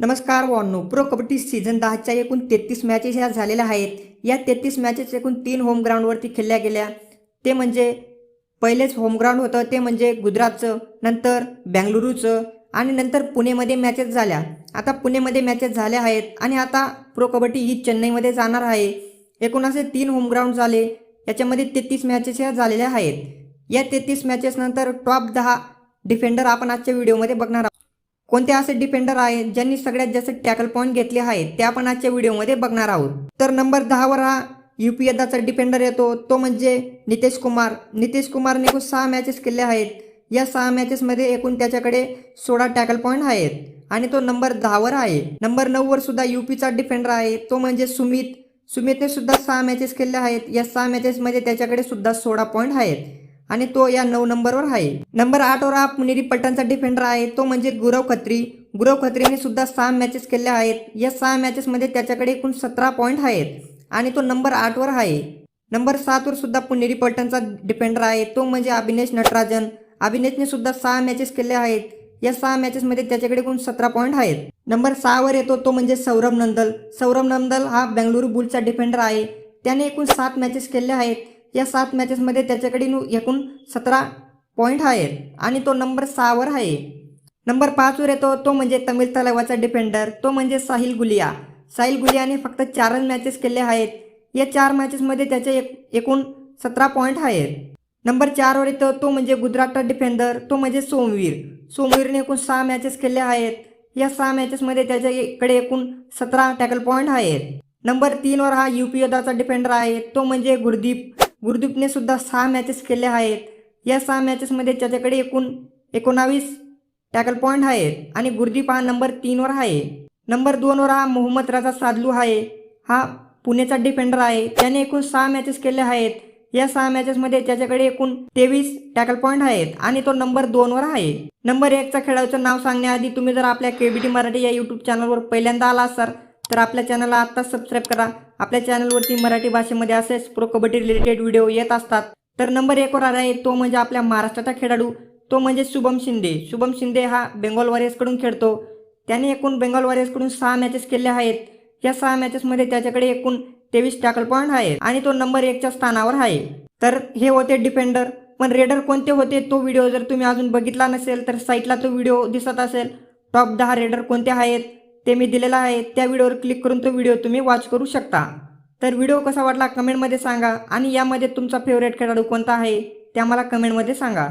नमस्कार वानो pro kabaddi season दहाच्या एकूण तेहतीस मॅचेस ह्या झालेल्या आहेत. या तेहतीस मॅचेस एकूण तीन होम ग्राउंडवरती खेळल्या गेल्या. ते म्हणजे पहिलेच होमग्राऊंड होतं ते म्हणजे गुजरातचं नंतर बँगलुरूचं आणि नंतर पुणेमध्ये मॅचेस झाल्या. आता पुणेमध्ये मॅचेस झाल्या आहेत आणि आता प्रो कबड्डी ही चेन्नईमध्ये जाणार आहे. एकूण असे तीन होमग्राऊंड झाले याच्यामध्ये तेहतीस मॅचेस ह्या झालेल्या आहेत. या तेहतीस मॅचेसनंतर टॉप दहा डिफेंडर आपण आजच्या व्हिडिओमध्ये बघणार आहोत. कोणते असे डिफेंडर आहेत ज्यांनी सगळ्यात जास्त टॅकल पॉईंट घेतले आहेत ते आपण आजच्या व्हिडिओमध्ये बघणार आहोत. तर नंबर दहावर हा यू पी एदाचा डिफेंडर येतो. तो म्हणजे नितेश कुमार. नितेश कुमारने एकूण सहा मॅचेस केले आहेत. या सहा मॅचेसमध्ये एकूण त्याच्याकडे सोळा टॅकल पॉईंट आहेत. आणि तो नंबर दहावर आहे. नंबर नऊवर सुद्धा युपीचा डिफेंडर आहे. तो म्हणजे सुमित. सुमितने सुद्धा सहा मॅचेस केले आहेत. या सहा मॅचेसमध्ये त्याच्याकडे सुद्धा सोळा पॉईंट आहेत. आणि तो या नऊ नंबरवर आहे. नंबर आठवर हा पुणेरी पलटणचा डिफेंडर आहे. तो म्हणजे गुरव खत्री. गुरव खत्रीने सुद्धा सहा मॅचेस केल्या आहेत. या सहा मॅचेसमध्ये त्याच्याकडे एकूण सतरा पॉईंट आहेत. आणि तो नंबर आठवर आहे. नंबर सातवर सुद्धा पुणेरी पलटणचा डिफेंडर आहे. तो म्हणजे अभिनेश नटराजन. अभिनेशने सुद्धा सहा मॅचेस केल्या आहेत. या सहा मॅचेसमध्ये त्याच्याकडे एकूण सतरा पॉईंट आहेत. नंबर सहावर येतो तो म्हणजे सौरभ नंदल. सौरभ नंदल हा बेंगलुरू बुलचा डिफेंडर आहे. त्याने एकूण सात मॅचेस केल्या आहेत. या सात मॅचेसमध्ये त्याच्याकडे नु- एकूण सतरा पॉईंट आहेत आणि तो नंबर सहावर आहे. नंबर पाचवर येतो तो म्हणजे तमिळ तलावाचा डिफेंडर तो म्हणजे साहिल गुलिया. साहिल गुलियाने फक्त चारच मॅचेस केले आहेत. या चार मॅचेसमध्ये त्याचे एक एकूण सतरा पॉईंट आहेत. नंबर चारवर येतो तो म्हणजे गुजरातचा डिफेंडर तो म्हणजे सोमवीर. सोमवीरने एकूण सहा मॅचेस केले आहेत. या सहा मॅचेसमध्ये त्याच्याकडे एकूण सतरा टॅकल पॉईंट आहेत. नंबर तीनवर हा यू पी योद्धाचा डिफेंडर आहे. तो म्हणजे गुरदीप गुरदीपने सुद्धा सहा मॅचेस केले आहेत. या सहा मॅचेसमध्ये त्याच्याकडे एकूण एकोणावीस टॅकल पॉईंट आहेत आणि गुरदीप हा नंबर तीनवर आहे. नंबर दोनवर हा मोहम्मद राजा सादलू आहे. हा पुणेचा डिफेंडर आहे. त्याने एकूण सहा मॅचेस केले आहेत. या सहा मॅचेसमध्ये त्याच्याकडे एकूण तेवीस टॅकल पॉईंट आहेत आणि तो नंबर दोनवर आहे. नंबर एकचा खेळाडूचं नाव सांगण्याआधी तुम्ही जर आपल्या केबीटी मराठी या यूट्यूब चॅनलवर पहिल्यांदा आला असाल तर आपल्या चॅनलला आत्ताच सबस्क्राईब करा. आपल्या चॅनलवरती मराठी भाषेमध्ये असेच प्रो कबड्डी रिलेटेड व्हिडिओ येत असतात. तर नंबर एकवर आहे तो म्हणजे आपल्या महाराष्ट्राचा खेळाडू. तो म्हणजे शुभम शिंदे. शुभम शिंदे हा बेंगॉल वॉरियर्सकडून खेळतो. त्याने एकूण बेंगॉल वॉरियर्सकडून सहा मॅचेस केल्या आहेत. या सहा मॅचेसमध्ये त्याच्याकडे एकूण तेवीस टॅकल पॉईंट आहेत आणि तो नंबर एकच्या स्थानावर आहे. तर हे होते डिफेंडर पण रेडर कोणते होते तो व्हिडिओ जर तुम्ही अजून बघितला नसेल तर साईटला तो व्हिडिओ दिसत असेल. टॉप दहा रेडर कोणते आहेत? ते मी दिलेला आहे. त्या व्हिडिओवर क्लिक करून तो व्हिडिओ तुम्ही वॉच करू शकता. तर व्हिडिओ कसा वाटला कमेंटमध्ये सांगा. आणि यामध्ये तुमचा फेवरेट खेळाडू कोणता आहे ते आम्हाला कमेंटमध्ये सांगा.